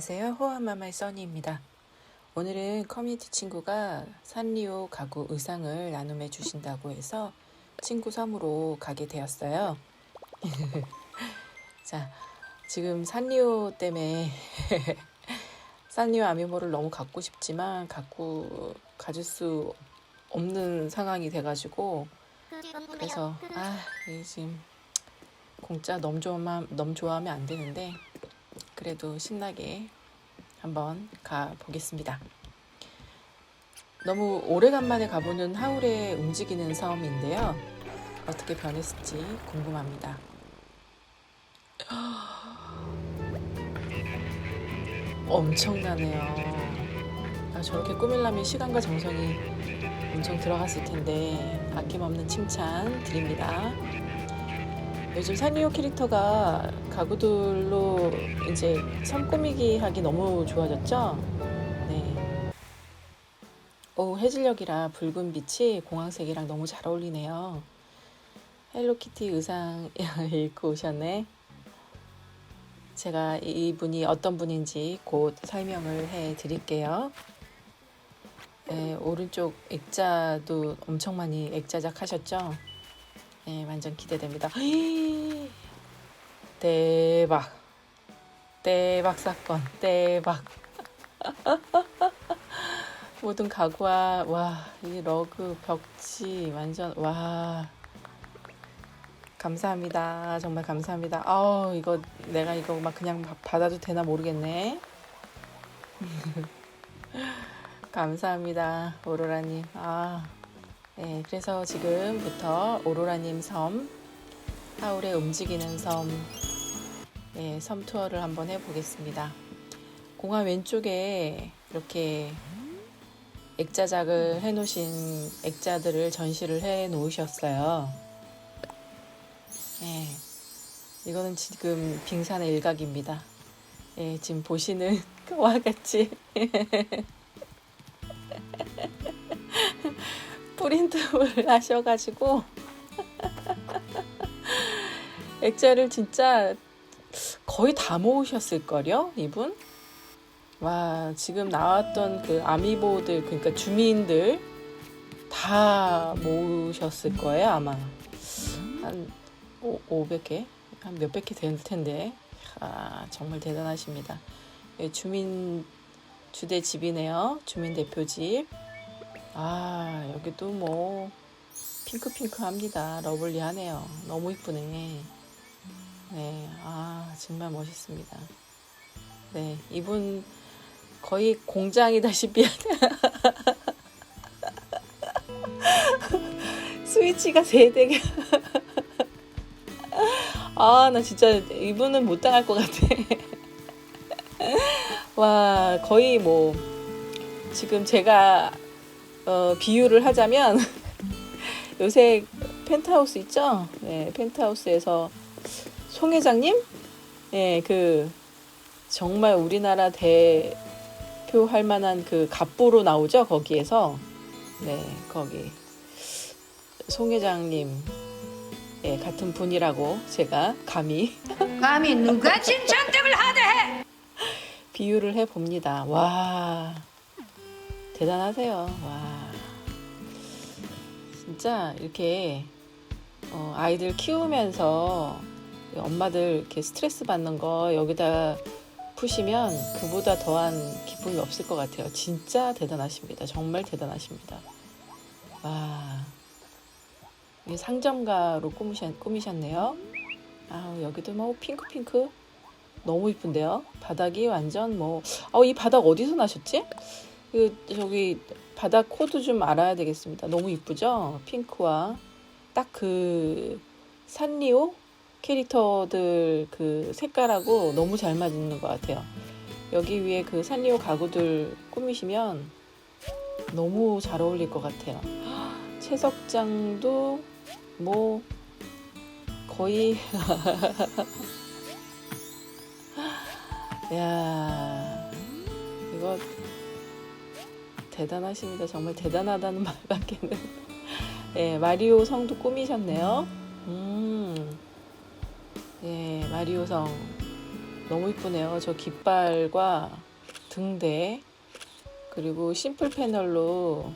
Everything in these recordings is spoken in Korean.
안녕하세요. 호아마마의 써니입니다. 오늘은 커뮤니티 친구가 산리오 가구 의상을 나눔해 주신다고 해서 친구 섬으로 가게 되었어요. 자, 지금 산리오 때문에 산리오 아미모를 너무 갖고 싶지만 갖고 가질 수 없는 상황이 돼가지고 그래서 아, 지금 공짜 너무 좋아하면 안 되는데 그래도 신나게 한번 가 보겠습니다. 너무 오래간만에 가보는 하울의 움직이는 섬인데요. 어떻게 변했을지 궁금합니다. 엄청나네요. 아, 저렇게 꾸밀라면 시간과 정성이 엄청 들어갔을 텐데 아낌없는 칭찬 드립니다. 요즘 산리오 캐릭터가 가구들로 이제 섬 꾸미기 하기 너무 좋아졌죠? 네. 오, 해질녘이라 붉은 빛이 공황색이랑 너무 잘 어울리네요. 헬로키티 의상 입고 오셨네. 제가 이분이 어떤 분인지 곧 설명을 해 드릴게요. 네, 오른쪽 액자도 엄청 많이 액자작 하셨죠? 네, 완전 기대됩니다. 대박. 대박 사건. 대박. 모든 가구와 와, 이 러그 벽지 완전 와. 감사합니다. 정말 감사합니다. 아우, 이거 내가 이거 막 그냥 받아도 되나 모르겠네. 감사합니다. 오로라 님. 아. 네, 그래서 지금부터 오로라님 섬, 하울의 움직이는 섬, 네, 섬 투어를 한번 해보겠습니다. 공항 왼쪽에 이렇게 액자작을 해놓으신 액자들을 전시를 해 놓으셨어요. 네, 이거는 지금 빙산의 일각입니다. 예, 지금 보시는 그와 같이 프린트를 하셔가지고 액자를 진짜 거의 다 모으셨을걸요 이분? 와 지금 나왔던 그 아미보들 그러니까 주민들 다 모으셨을 거예요 아마. 한 오, 500개? 한 몇백 개 될 텐데. 아 정말 대단하십니다. 예, 주민 주대 집이네요. 주민 대표 집 아, 여기도 뭐 핑크핑크합니다. 러블리하네요. 너무 이쁘네. 네, 아 정말 멋있습니다. 네, 이분 거의 공장이다시피 스위치가 세 대가. 아, 나 진짜 이분은 못 당할 것 같아. 와, 거의 뭐 지금 제가 어, 비유를 하자면 요새 펜트하우스 있죠? 네, 펜트하우스에서 송 회장님, 네, 그 정말 우리나라 대표할 만한 그 갑부로 나오죠 거기에서? 네 거기. 송 회장님. 예, 같은 분이라고 제가 감히. 감히 누가 진천떡을 하대? 비유를 해 봅니다. 와 대단하세요. 와 진짜 이렇게 어, 아이들 키우면서 엄마들 이렇게 스트레스 받는 거 여기다 푸시면 그보다 더한 기쁨이 없을 것 같아요. 진짜 대단하십니다. 정말 대단하십니다. 와 상점가로 꾸미셨, 꾸미셨네요. 아 여기도 뭐 핑크 핑크 너무 이쁜데요. 바닥이 완전 뭐, 어, 이 바닥 어디서 나셨지? 그, 저기, 바닥 코드 좀 알아야 되겠습니다. 너무 이쁘죠? 핑크와 딱 그, 산리오 캐릭터들 그 색깔하고 너무 잘 맞는 것 같아요. 여기 위에 그 산리오 가구들 꾸미시면 너무 잘 어울릴 것 같아요. 채석장도 뭐, 거의 야 이거 대단하십니다. 정말 대단하다는 말밖에는. 예, 마리오 성도 꾸미셨네요. 음, 예, 마리오 성. 너무 이쁘네요. 저 깃발과 등대 그리고 심플 패널로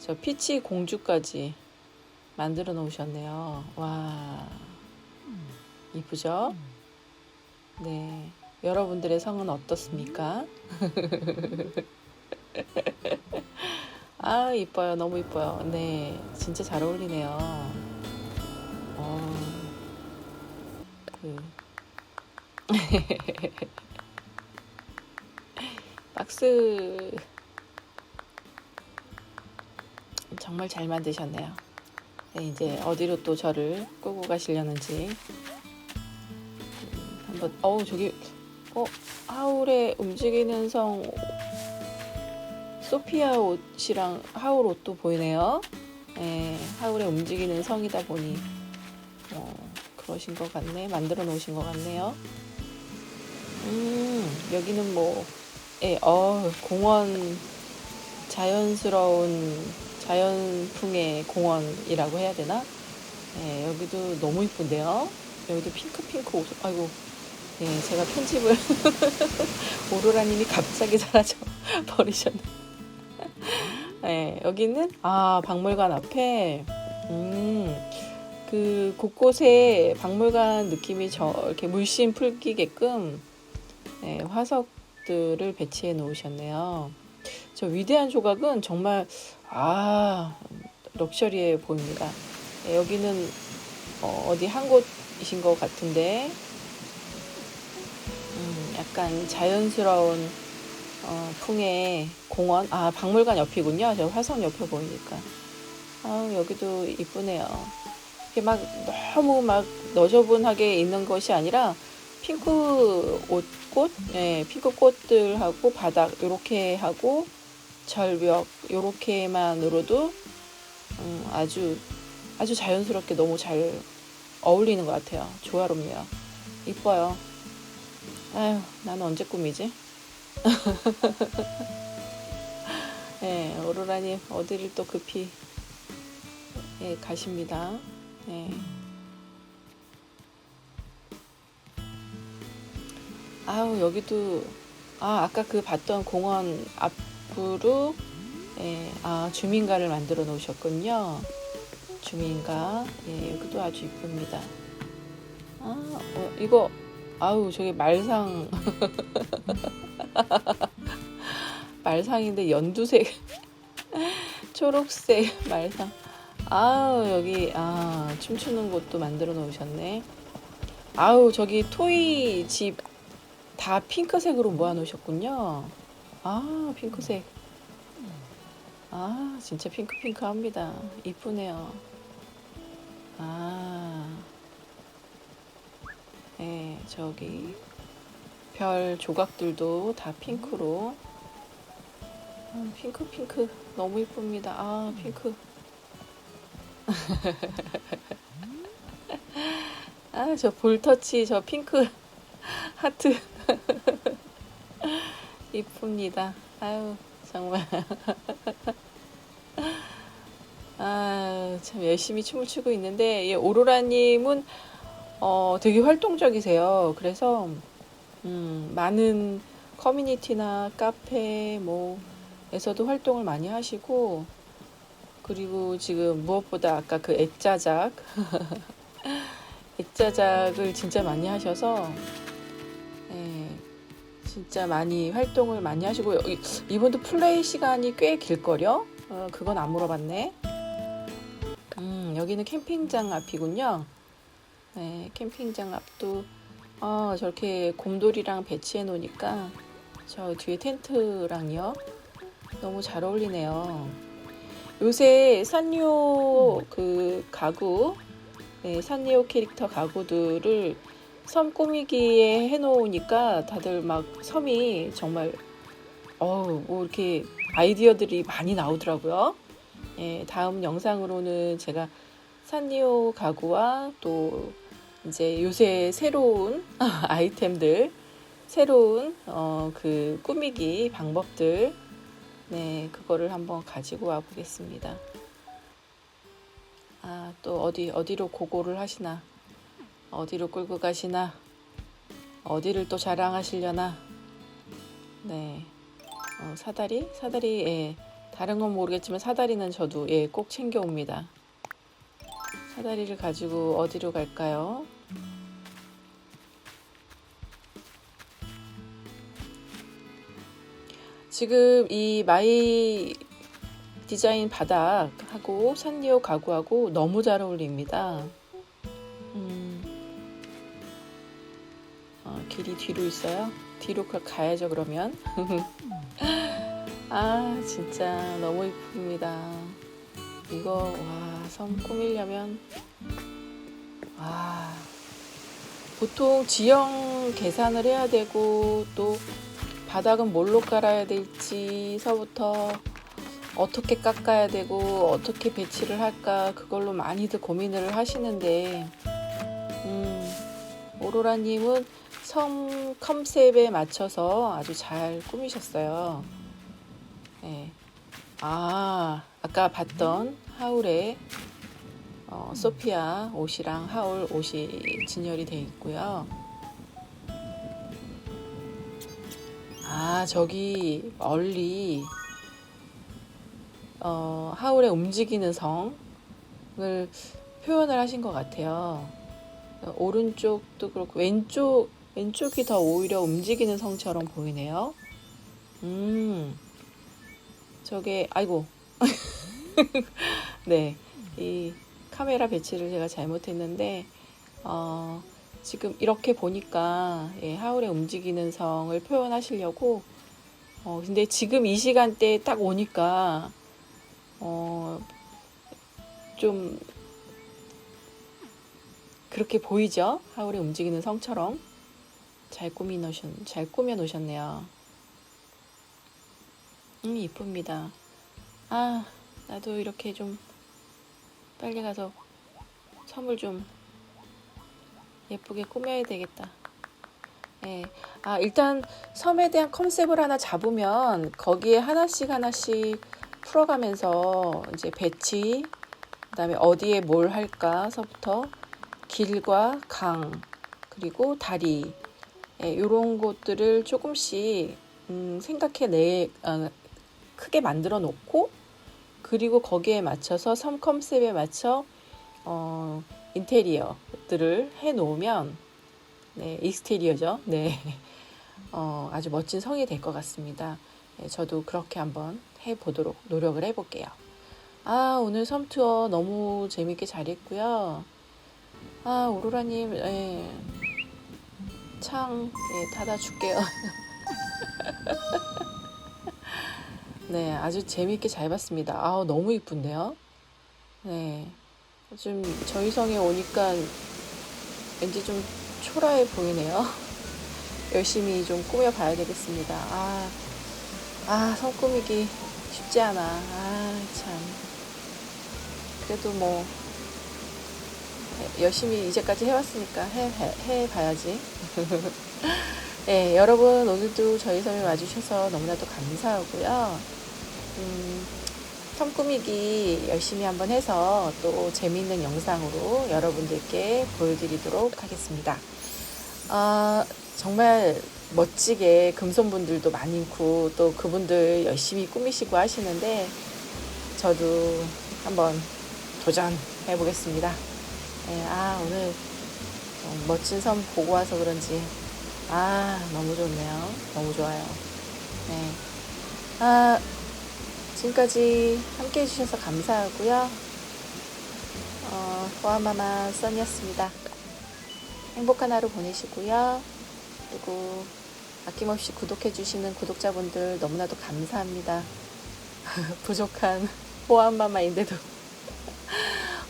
저 피치 공주까지 만들어 놓으셨네요. 와 이쁘죠? 네 여러분들의 성은 어떻습니까? 아 이뻐요. 너무 이뻐요. 네 진짜 잘 어울리네요. 어, 그. 박스. 정말 잘 만드셨네요. 네, 이제 어디로 또 저를 끌고 가시려는지. 음, 한번 어우 저기 어 하울의 움직이는 성 소피아 옷이랑 하울 옷도 보이네요. 예, 하울의 움직이는 성이다 보니 어, 그러신 것 같네. 만들어 놓으신 것 같네요. 음, 여기는 뭐, 예, 어, 공원 자연스러운 자연풍의 공원이라고 해야 되나? 예, 여기도 너무 이쁜데요. 여기도 핑크 핑크 옷, 아이고, 예, 제가 편집을 오로라님이 갑자기 사라져 버리셨네. 네, 여기는 아 박물관 앞에 음, 그 곳곳에 박물관 느낌이 저 이렇게 물씬 풀기게끔 네, 화석들을 배치해 놓으셨네요. 저 위대한 조각은 정말 아 럭셔리해 보입니다. 네, 여기는 어, 어디 한 곳이신 것 같은데 음, 약간 자연스러운 어, 풍의 공원, 아, 박물관 옆이군요. 저 화성 옆에 보이니까. 아, 여기도 이쁘네요. 이게 막 너무 막 너저분하게 있는 것이 아니라 핑크 옷, 꽃, 예, 핑크 꽃들하고 바닥, 요렇게 하고 절벽, 요렇게만으로도 음, 아주, 아주 자연스럽게 너무 잘 어울리는 것 같아요. 조화롭네요. 이뻐요. 아유, 나는 언제 꿈이지? 네, 오로라님 어디를 또 급히 예, 가십니다. 네. 아우 여기도 아 아까 그 봤던 공원 앞으로 예, 아 주민가를 만들어 놓으셨군요. 주민가 예, 여기도 아주 이쁩니다. 아 어, 이거 아우 저기 말상 말상인데 연두색 초록색 말상. 아우 여기 아 춤추는 곳도 만들어 놓으셨네. 아우 저기 토이 집 다 핑크색으로 모아 놓으셨군요. 아 핑크색. 아 진짜 핑크핑크합니다. 이쁘네요. 아. 네, 저기 별 조각들도 다 핑크로 아, 핑크 핑크 너무 이쁩니다. 아 핑크 아 저 볼터치 저 핑크 하트 이쁩니다. 아유 정말 아 참 열심히 춤을 추고 있는데 예, 오로라님은 어, 되게 활동적이세요. 그래서 음, 많은 커뮤니티나 카페 뭐에서도 활동을 많이 하시고 그리고 지금 무엇보다 아까 그 액자작 액자작을 진짜 많이 하셔서 예, 진짜 많이 활동을 많이 하시고 이- 이분도 플레이 시간이 꽤 길거려? 어, 그건 안 물어봤네. 음, 여기는 캠핑장 앞이군요. 네, 캠핑장 앞도 어, 저렇게 곰돌이랑 배치해 놓으니까 저 뒤에 텐트랑요 너무 잘 어울리네요. 요새 산리오 그 가구, 네, 산리오 캐릭터 가구들을 섬 꾸미기에 해놓으니까 다들 막 섬이 정말 어우 뭐 이렇게 아이디어들이 많이 나오더라고요. 예, 다음 영상으로는 제가 산리오 가구와 또 이제 요새 새로운 아이템들, 새로운 어, 그 꾸미기 방법들, 네, 그거를 한번 가지고 와 보겠습니다. 아, 또 어디, 어디로 고고를 하시나? 어디로 끌고 가시나? 어디를 또 자랑하시려나? 네. 어, 사다리? 사다리, 예. 다른 건 모르겠지만 사다리는 저도 예, 꼭 챙겨옵니다. 사다리를 가지고 어디로 갈까요? 지금 이 마이 디자인 바닥하고 산리오 가구하고 너무 잘 어울립니다. 음, 어, 길이 뒤로 있어요? 뒤로 가- 가야죠 그러면. 아 진짜 너무 이쁩니다. 이거 와 섬 꾸미려면 와 보통 지형 계산을 해야 되고 또 바닥은 뭘로 깔아야 될지서부터 어떻게 깎아야 되고 어떻게 배치를 할까 그걸로 많이들 고민을 하시는데 음, 오로라님은 섬 컨셉에 맞춰서 아주 잘 꾸미셨어요. 네. 아 아까 봤던 하울의 어, 소피아 옷이랑 하울 옷이 진열이 돼 있고요. 아 저기 멀리 어, 하울의 움직이는 성을 표현을 하신 것 같아요. 어, 오른쪽도 그렇고 왼쪽 왼쪽이 더 오히려 움직이는 성처럼 보이네요. 음, 저게 아이고, 네, 이 카메라 배치를 제가 잘못했는데 어, 지금 이렇게 보니까 예, 하울의 움직이는 성을 표현하시려고 어, 근데 지금 이 시간대에 딱 오니까 어, 좀 그렇게 보이죠? 하울의 움직이는 성처럼 잘 꾸미 놓으셨, 잘 꾸며 놓으셨네요. 음, 이쁩니다. 아, 나도 이렇게 좀 빨리 가서 선물 좀 예쁘게 꾸며야 되겠다. 예. 아, 일단 섬에 대한 컨셉을 하나 잡으면 거기에 하나씩 하나씩 풀어가면서 이제 배치, 그 다음에 어디에 뭘 할까서부터 길과 강, 그리고 다리, 예, 이런 것들을 조금씩 음, 생각해 내 어, 크게 만들어 놓고 그리고 거기에 맞춰서 섬 컨셉에 맞춰 어, 인테리어들을 해 놓으면 네, 익스테리어죠. 네. 어, 아주 멋진 성이 될 것 같습니다. 네, 저도 그렇게 한번 해 보도록 노력을 해 볼게요. 아, 오늘 섬 투어 너무 재밌게 잘했고요. 아, 오로라님, 예. 창, 예, 닫아 줄게요. 네, 아주 재밌게 잘 봤습니다. 아, 너무 이쁜데요? 네. 좀 저희 성에 오니까 왠지 좀 초라해 보이네요. 열심히 좀 꾸며 봐야 되겠습니다. 아, 아, 성 꾸미기 쉽지 않아. 아, 참. 그래도 뭐, 열심히 이제까지 해왔으니까 해, 해, 해봐야지. 네, 여러분, 오늘도 저희 섬에 와주셔서 너무나도 감사하고요. 음, 섬 꾸미기 열심히 한번 해서 또 재미있는 영상으로 여러분들께 보여드리도록 하겠습니다. 아, 정말 멋지게 금손분들도 많고 또 그분들 열심히 꾸미시고 하시는데 저도 한번 도전해 보겠습니다. 네, 아, 오늘 어, 멋진 섬 보고 와서 그런지 아, 너무 좋네요. 너무 좋아요. 네. 아, 지금까지 함께 해주셔서 감사하고요. 어, 보아마마 써니였습니다. 행복한 하루 보내시고요. 그리고 아낌없이 구독해주시는 구독자분들 너무나도 감사합니다. 부족한 호암마마인데도,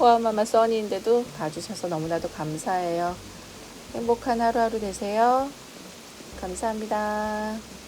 호암마마 써니인데도 봐주셔서 너무나도 감사해요. 행복한 하루하루 되세요. 감사합니다.